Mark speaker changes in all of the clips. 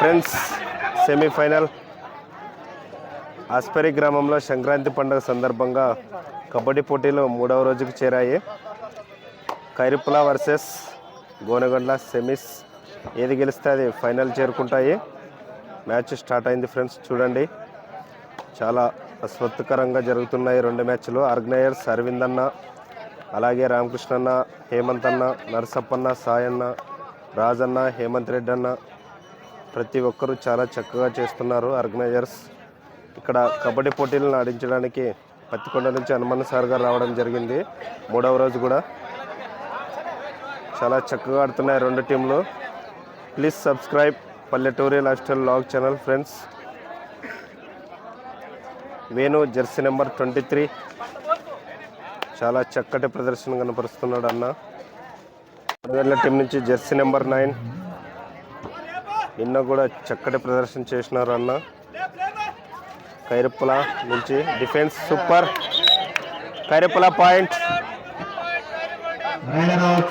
Speaker 1: Friends semi-final Aspari గ్రామంలో సంక్రాంతి పండుగ సందర్భంగా కబడ్డీ పోటీలు మూడవ రోజుకు చేరాయి. కైరిపుల వర్సెస్ గోనగండ్ల సెమీస్ ఏది గెలిస్తే అది ఫైనల్ చేరుకుంటాయి. మ్యాచ్ స్టార్ట్ అయింది ఫ్రెండ్స్ చూడండి. చాలా అస్వత్కరంగా జరుగుతున్నాయి రెండు మ్యాచ్లు. ఆర్గనైజర్స్ అరవింద్ అన్న అలాగే రామకృష్ణన్న హేమంత్ అన్న నరసప్పన్న సాయన్న రాజన్న హేమంత్ రెడ్డి అన్న ప్రతి ఒక్కరూ చాలా చక్కగా చేస్తున్నారు ఆర్గనైజర్స్. ఇక్కడ కబడ్డీ పోటీలను ఆడించడానికి పత్తికొండ నుంచి హనుమాన్ సార్ గారు రావడం జరిగింది. మూడవ రోజు కూడా చాలా చక్కగా ఆడుతున్నాయి రెండు టీంలు. ప్లీజ్ సబ్స్క్రైబ్ పల్లెటూరి lifestyle vlog channel friends. Venu jersey number twenty three. చాలా చక్కటి ప్రదర్శన కనపరుస్తున్నాడు అన్న. టీం నుంచి జెర్సీ నెంబర్ నైన్. నిన్న కూడా చక్కటి ప్రదర్శన చేసినారు అన్న. కైరప్పుల నుంచి defence super. Kairuppala point.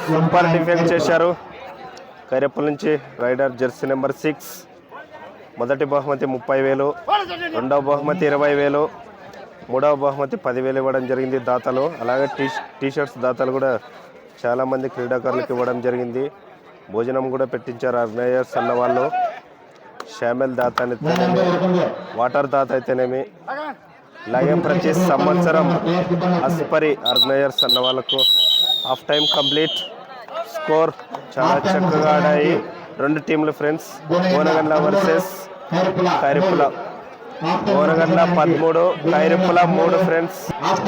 Speaker 1: Super defence చేశారు. కైరప్పుల నుంచి రైడర్ జెర్సీ నెంబర్ సిక్స్. మొదటి బహుమతి ముప్పై వేలు. రెండవ బహుమతి ఇరవై వేలు. మూడవ బహుమతి పదివేలు ఇవ్వడం జరిగింది దాతలు. అలాగే టీ టీషర్ట్స్ దాతలు కూడా చాలామంది క్రీడాకారులకు ఇవ్వడం జరిగింది. భోజనం కూడా పెట్టించారు ఆర్గనైజర్స్ అన్న వాళ్ళు. షామెల్ దాత అయితేనేమి వాటర్ దాత అయితేనేమి అలాగే ప్రతి సంవత్సరం అస్పరి ఆర్గనైజర్స్ అన్న వాళ్ళకు హాఫ్ టైం కంప్లీట్ స్కోర్. చాలా చక్కగా ఆడాయి. రెండు టీంలు ఫ్రెండ్స్. గోనగండ్ల వర్సెస్ కైరిపుల. గోనగండ్ల పదమూడు కైరిపుల మూడు ఫ్రెండ్స్.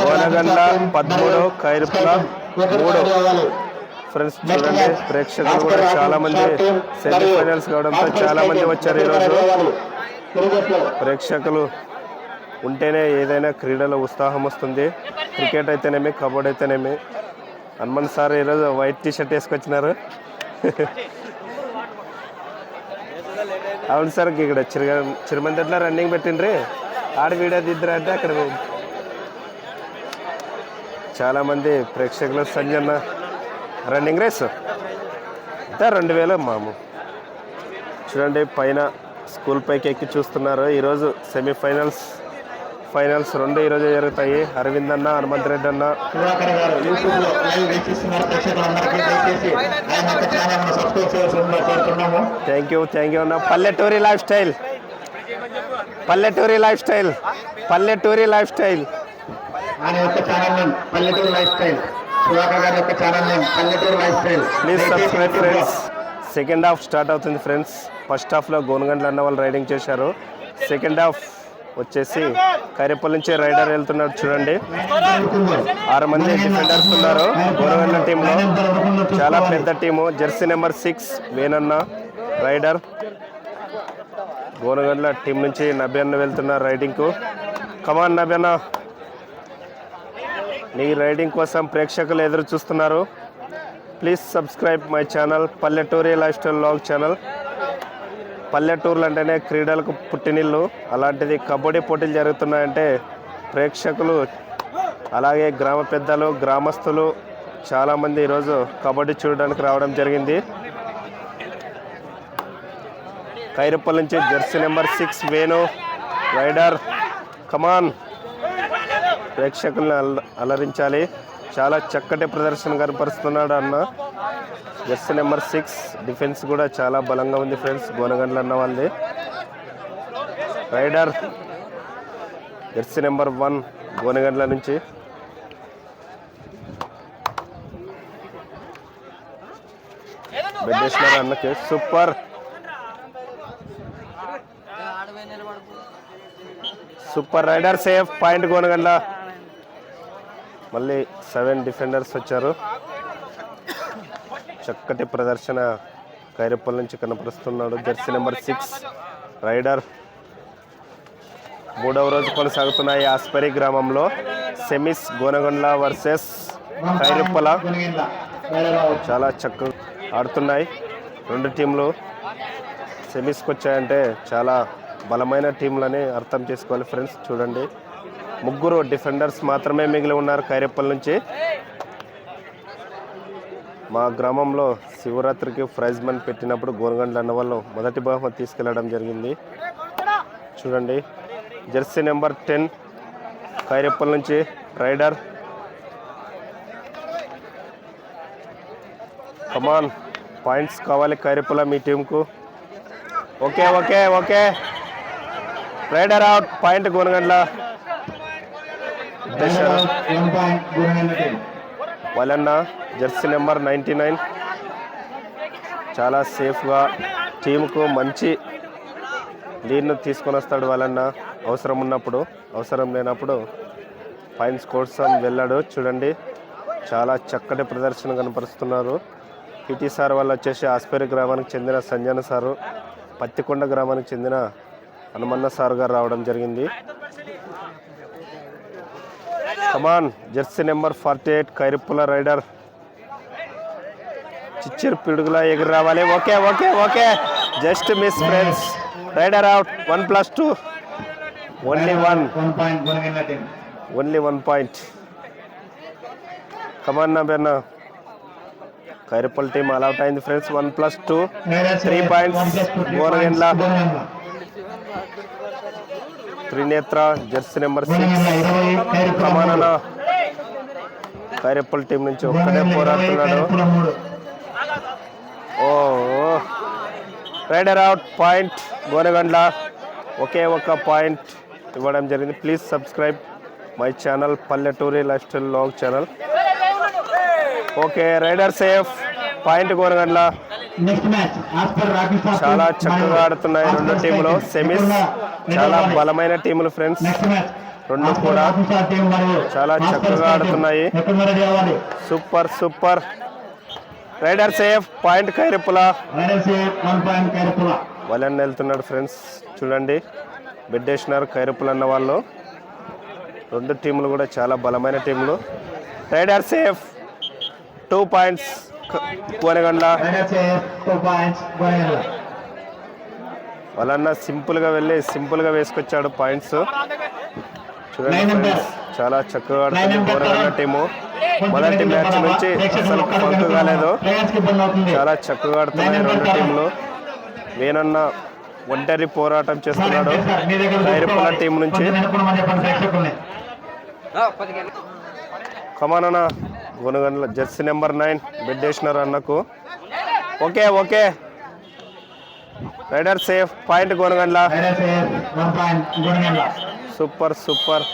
Speaker 1: గోనగండ్ల పదమూడు కైరిపుల మూడు. ఫ్రెండ్స్ చూడండి. ప్రేక్షకులు కూడా చాలా మంది సెమీఫైనల్స్ కావడంతో చాలా మంది వచ్చారు ఈరోజు. ప్రేక్షకులు ఉంటేనే ఏదైనా క్రీడలో ఉత్సాహం వస్తుంది. క్రికెట్ అయితేనేమి కబడ్డీ అయితేనేమి. హనుమాన్ సార్ ఈరోజు వైట్ టీ షర్ట్ వేసుకొచ్చినారు. అవును సార్ ఇక్కడ చిరుగ చిరుమంతట్లో రన్నింగ్ పెట్టిండ్రి? ఆడ వీడియో దిద్దరు అంటే అక్కడ. పోయి. చాలా మంది ప్రేక్షకులు సంజన్న రన్నింగ్ రేస్ రెండు వేలు మాము. చూడండి పైన స్కూల్ పైకి ఎక్కి చూస్తున్నారు. ఈరోజు సెమీఫైనల్స్ ఫైనల్స్ రెండు ఈరోజు జరుగుతాయి. అరవింద్ అన్న హనుమంత్ రెడ్డి అన్న. థ్యాంక్ యూ థ్యాంక్ యూ అన్న. పల్లెటూరి లైఫ్ స్టైల్ పల్లెటూరి లైఫ్ స్టైల్ పల్లెటూరి లైఫ్ స్టైల్
Speaker 2: పల్లెటూరు లైఫ్ స్టైల్ సుధాకర్ గారి యొక్క ఛానల్ నేమ్ పల్లెటూరు lifestyle.
Speaker 1: Please subscribe friends second half start అవుతుంది ఫ్రెండ్స్ ఫస్ట్ హాఫ్లో గోనగండ్ల అన్న వాళ్ళు రైడింగ్ చేశారు. సెకండ్ హాఫ్ వచ్చేసి కైరెప్పల్ నుంచి రైడర్ వెళ్తున్నాడు చూడండి. ఆరు మంది డిఫెండర్స్ ఉన్నారు. గోనగండ్ల టీంలో చాలా పెద్ద టీము జెర్సీ నెంబర్ సిక్స్ వేనన్న రైడర్ గోనగండ్ల టీం నుంచి నభ్యన్న వెళ్తున్నారు రైడింగ్కు కమాన్ నభ్యన్న. నీ రైడింగ్ కోసం ప్రేక్షకులు ఎదురు చూస్తున్నారు. ప్లీజ్ సబ్స్క్రైబ్ మై ఛానల్ పల్లెటూరి లైఫ్ స్టైల్ లాగ్ ఛానల్ పల్లెటూర్లు అంటేనే క్రీడలకు పుట్టినిల్లు. అలాంటిది కబడ్డీ పోటీలు జరుగుతున్నాయంటే ప్రేక్షకులు అలాగే గ్రామ పెద్దలు గ్రామస్తులు చాలామంది ఈరోజు కబడ్డీ చూడడానికి రావడం జరిగింది. కైరప్పల్ నుంచి jersey number six Venu raider come on. ప్రేక్షకులను అల అలరించాలి. చాలా చక్కటి ప్రదర్శన కనపరుస్తున్నాడు అన్న. జెర్సీ నెంబర్ సిక్స్ డిఫెన్స్ కూడా చాలా బలంగా ఉంది ఫ్రెండ్స్ గోనగండ్ల అన్న వాళ్ళది. Raider jersey number one Gonagandla నుంచి. బెడ్డేశ్వర అన్నకి super super raider safe point Gonagandla. మళ్ళీ సెవెన్ డిఫెండర్స్ వచ్చారు. చక్కటి ప్రదర్శన కైరప్పల నుంచి కనపరుస్తున్నాడు. Jersey number six raider. మూడవ రోజు కొనసాగుతున్నాయి ఆస్పరి గ్రామంలో. Semis Gonagondla versus Kairuppala. చాలా చక్కగా ఆడుతున్నాయి. రెండు టీంలు సెమీస్కి వచ్చాయంటే చాలా బలమైన టీంలని అర్థం చేసుకోవాలి ఫ్రెండ్స్. చూడండి. ముగ్గురు డిఫెండర్స్ మాత్రమే మిగిలి ఉన్నారు కైరెప్పల్ నుంచి. మా గ్రామంలో శివరాత్రికి ప్రైజ్ మన్ పెట్టినప్పుడు గోనగండ్ల అన్న వాళ్ళు మొదటి బహుమతి తీసుకెళ్ళడం జరిగింది. చూడండి జెర్సీ నెంబర్ టెన్ కైరెప్పల నుంచి రైడర్. కమాన్ పాయింట్స్ కావాలి కైరెప్పల మీ టీంకు. Okay okay okay. Raider out point Gonagandla వలన్న jersey number ninety nine. చాలా సేఫ్గా టీంకు మంచి లీడ్ను తీసుకొని వస్తాడు వలన్న. అవసరం ఉన్నప్పుడు అవసరం లేనప్పుడు పాయింట్స్ కోసం వెళ్ళాడు. చూడండి చాలా చక్కటి ప్రదర్శన కనపరుస్తున్నారు. పిటి సార్ వాళ్ళు వచ్చేసి ఆస్పేరి గ్రామానికి చెందిన సంజన సారు పత్తికొండ గ్రామానికి చెందిన హనుమన్న సార్ గారు రావడం జరిగింది. Come on jersey number forty eight Kairippula raider చిచ్చిరు పిడుగులా ఎగిరి రావాలి. Okay okay okay. Just miss friends raider out one plus two only one only one point come on నా బెన్నా కైరిప్పల్ టీం అలౌట్ అయింది friends one plus two three points Gonagandla Trinetra jersey number six. ప్రమాణన కైరెప్పల్ team నుంచి ఒక్కడే పోరాడుతున్నాడు. ఓ ఓ. Raider out point Gonagandla. ఒకే ఒక పాయింట్ ఇవ్వడం జరిగింది. ప్లీజ్ సబ్స్క్రైబ్ మై ఛానల్ పల్లెటూరి lifestyle vlog channel. Okay raider safe. Point Gonagandla. చాలా చక్కగా ఆడుతున్నాయి రెండు టీములు. సెమీస్ చాలా బలమైన టీములు ఫ్రెండ్స్. రెండు కూడా చాలా చక్కగా. ఆడుతున్నాయి. Super super. Raider safe point
Speaker 2: Kairupala.
Speaker 1: వలన్ వెళ్తున్నాడు ఫ్రెండ్స్. చూడండి. బిడ్డేసినారు కైరపులు అన్న వాళ్ళు. రెండు టీములు కూడా చాలా బలమైన టీములు. Raider safe two points. Konagandla. వాళ్ళన్న సింపుల్గా వెళ్ళి సింపుల్గా వేసుకొచ్చాడు పాయింట్స్. చూడండి చాలా చక్కగా ఆడుతుంది కోనగండ్ల. టీము మొదటి మ్యాచ్ నుంచి అసలు పంకు కాలేదు. చాలా చక్కగా ఆడుతున్నాయి రెండు టీంలు వేనన్న ఒంటరి పోరాటం చేస్తున్నాడు. కైరపుల టీం నుంచి. కమానన్న. గుణగండ్ల జెర్సీ నెంబర్ నైన్ బెడ్డేసినారు అన్నకు. Okay okay. Raider safe point Gunagandla super super.